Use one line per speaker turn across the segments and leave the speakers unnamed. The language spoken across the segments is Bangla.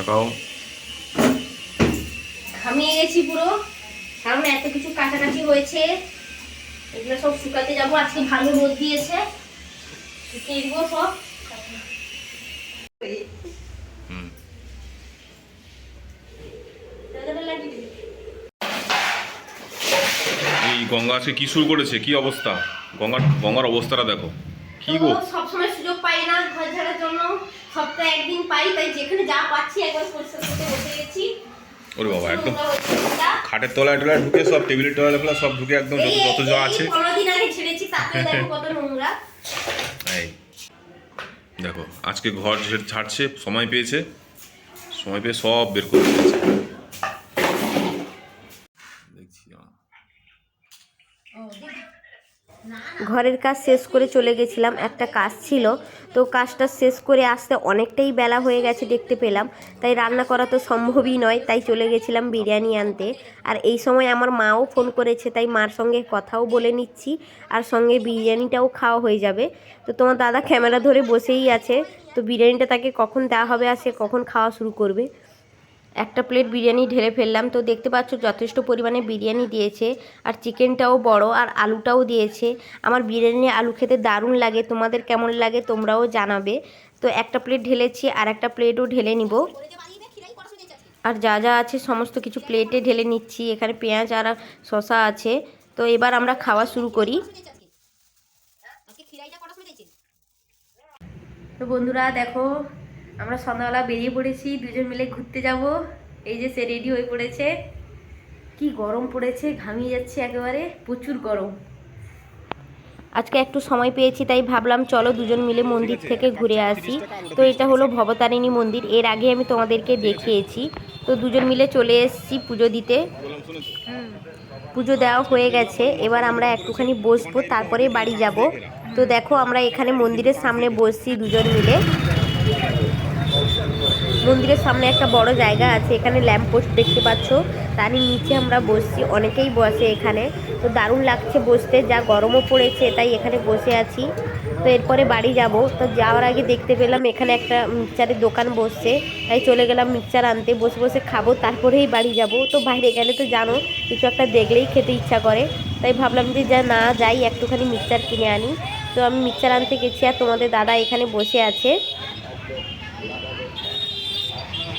তাকাও।
ঘামিয়ে গেছি পুরো। কারণ এত কিছু কাছাকাছি হয়েছে। এগুলো সব শুকাতে যাব। আজকে ভালো রোদ দিয়েছে। শুকিয়ে দিব সব।
এই গঙ্গা আজকে কি শুরু করেছে? কি অবস্থা? গঙ্গার গঙ্গার অবস্থাটা দেখো। কি গো?
তো সবসময় সুযোগ পাই না ঘর ঝাড়ার জন্য। সপ্তাহে একদিন পাই তাই যেখানে যা পাচ্ছি একবার পরিষ্কার করতে বসে গেছি।
ওরে বাবা একদম। খাটের তলায় টলায় ঢুকে সব টেবিলের তলায় ফেলা সব ঢুকে একদম যত যত যা আছে।
দিন আগে ছেড়েছি তাতে দেখো কত নোংরা।
এই দেখো আজকে ঘর ছাড়ছে সময় পেয়েছে। সময় পেয়ে সব বের করে দিয়েছে। দেখছি দাঁড়াও।
ঘরের কাজ শেষ করে চলে গেছিলাম, একটা কাজ ছিল। তো কাজটা শেষ করে আসতে অনেকটাই বেলা হয়ে গেছে দেখতে পেলাম। তাই রান্না করা তো সম্ভবই নয়, তাই চলে গেছিলাম বিরিয়ানি আনতে। আর এই সময় আমার মাও ফোন করেছে, তাই মার সঙ্গে কথাও বলে নিচ্ছি। আর সঙ্গে বিরিয়ানিটাও খাওয়া হয়ে যাবে। তো তোমার দাদা ক্যামেরা ধরে বসেই আছে, তো বিরিয়ানিটা তাকে কখন দেওয়া হবে আর সে কখন খাওয়া শুরু করবে? একটা প্লেট বিরিয়ানি ঢেলে ফেললাম। তো দেখতে পাচ্ছ যথেষ্ট পরিমাণে বিরিয়ানি দিয়েছে, আর চিকেনটাও বড়, আর আলুটাও দিয়েছে। আমার বিরিয়ানি আলু খেতে দারুণ লাগে, তোমাদের কেমন লাগে তোমরাও জানাবে। তো একটা প্লেট ঢেলেছি, আর একটা প্লেটও ঢেলে নিব। আর যা যা আছে সমস্ত কিছু প্লেটে ঢেলে নিচ্ছি, এখানে পেঁয়াজ আর শশা আছে। তো এবার আমরা খাওয়া শুরু করি। তো বন্ধুরা দেখো আমরা সন্ধ্যাবেলা বেরিয়ে পড়েছি, দুজন মিলে ঘুরতে যাব। এই যে সে রেডি হয়ে পড়েছে। কি গরম পড়েছে, ঘামিয়ে যাচ্ছে একেবারে, প্রচুর গরম। আজকে একটু সময় পেয়েছি, তাই ভাবলাম চলো দুজন মিলে মন্দির থেকে ঘুরে আসি। তো এটা হলো ভবতারিণী মন্দির, এর আগে আমি তোমাদেরকে দেখিয়েছি। তো দুজন মিলে চলে এসেছি পুজো দিতে। পুজো দেওয়া হয়ে গেছে, এবার আমরা একটুখানি বসবো, তারপরে বাড়ি যাব। তো দেখো আমরা এখানে মন্দিরের সামনে বসছি দুজন মিলে। মন্দিরের সামনে একটা বড় জায়গা আছে, এখানে ল্যাম্প পোস্ট দেখতে পাচ্ছ। তারই নিচে আমরা বসছি, অনেকেই বসে এখানে। তো দারুণ লাগছে বসতে, যা গরমও পড়েছে, তাই এখানে বসে আছি। তো এরপরে বাড়ি যাব। তো যাওয়ার আগে দেখতে পেলাম এখানে একটা মিক্সারের দোকান বসছে, তাই চলে গেলাম মিক্সার আনতে। বসে বসে খাব, তারপরেই বাড়ি যাব। তো বাইরে গেলে তো জানো, কিছু একটা দেখলেই খেতে ইচ্ছা করে। তাই ভাবলাম যে যা না যাই, একটুখানি মিক্সার কিনে আনি। তো আমি মিক্সার আনতে গেছি আর তোমাদের দাদা এখানে বসে আছে।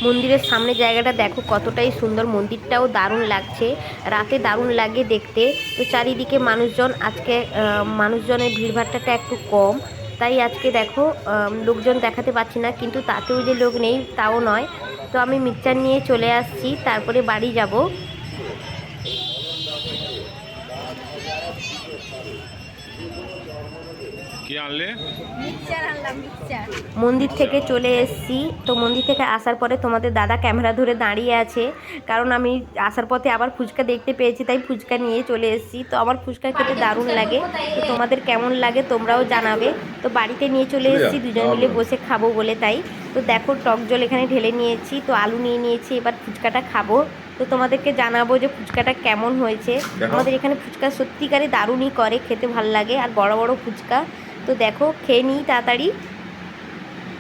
মন্দিরের সামনে জায়গাটা দেখো কতটাই সুন্দর, মন্দিরটাও দারুণ লাগছে। রাতে দারুণ লাগে দেখতে। তো চারিদিকে মানুষজন, আজকে মানুষজনের ভিড়ভাট্টাটা একটু কম। তাই আজকে দেখো লোকজন দেখাতে পাচ্ছি না, কিন্তু তাতেও যে লোক নেই, তাও নয়। তো আমি মিক্সচার নিয়ে চলে আসছি, তারপরে বাড়ি যাব।
কি আনলে?
মন্দির থেকে চলে এসেছি। তো মন্দির থেকে আসার পরে তোমাদের দাদা ক্যামেরা ধরে দাঁড়িয়ে আছে। কারণ আমি আসার পথে আবার ফুচকা দেখতে পেয়েছি তাই ফুচকা নিয়ে চলে এসেছি। তো আমার ফুচকা খেতে দারুণ লাগে। তো তোমাদের কেমন লাগে তোমরাও জানাবে। তো বাড়িতে নিয়ে চলে এসেছি দুজন মিলে বসে খাব বলে তাই। তো দেখো টক জল এখানে ঢেলে নিয়েছি তো আলু নিয়ে নিয়েছি এবার ফুচকাটা খাব। তো তোমাদেরকে জানাব যে ফুচকাটা কেমন হয়েছে। আমাদের এখানে ফুচকা সত্যিকারে দারুণই করে খেতে ভালো লাগে আর বড় বড় ফুচকা। তো দেখো খেয়ে নিই তাড়াতাড়ি।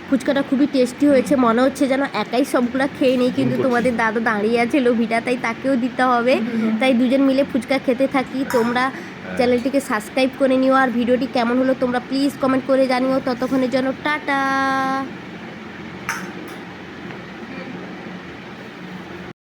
ফুচকাটা খুবই টেস্টি হয়েছে মনে হচ্ছে যেন একাই সবগুলো খেয়ে নিই কিন্তু তোমাদের দাদা দাঁড়িয়ে আছে লোভিটা তাই তাকেও দিতে হবে। তাই দুজন মিলে ফুচকা খেতে থাকি। তোমরা চ্যানেলটিকে সাবস্ক্রাইব করে নিও আর ভিডিওটি কেমন হলো তোমরা প্লিজ কমেন্ট করে জানিও। ততক্ষণের জন্য টাটা।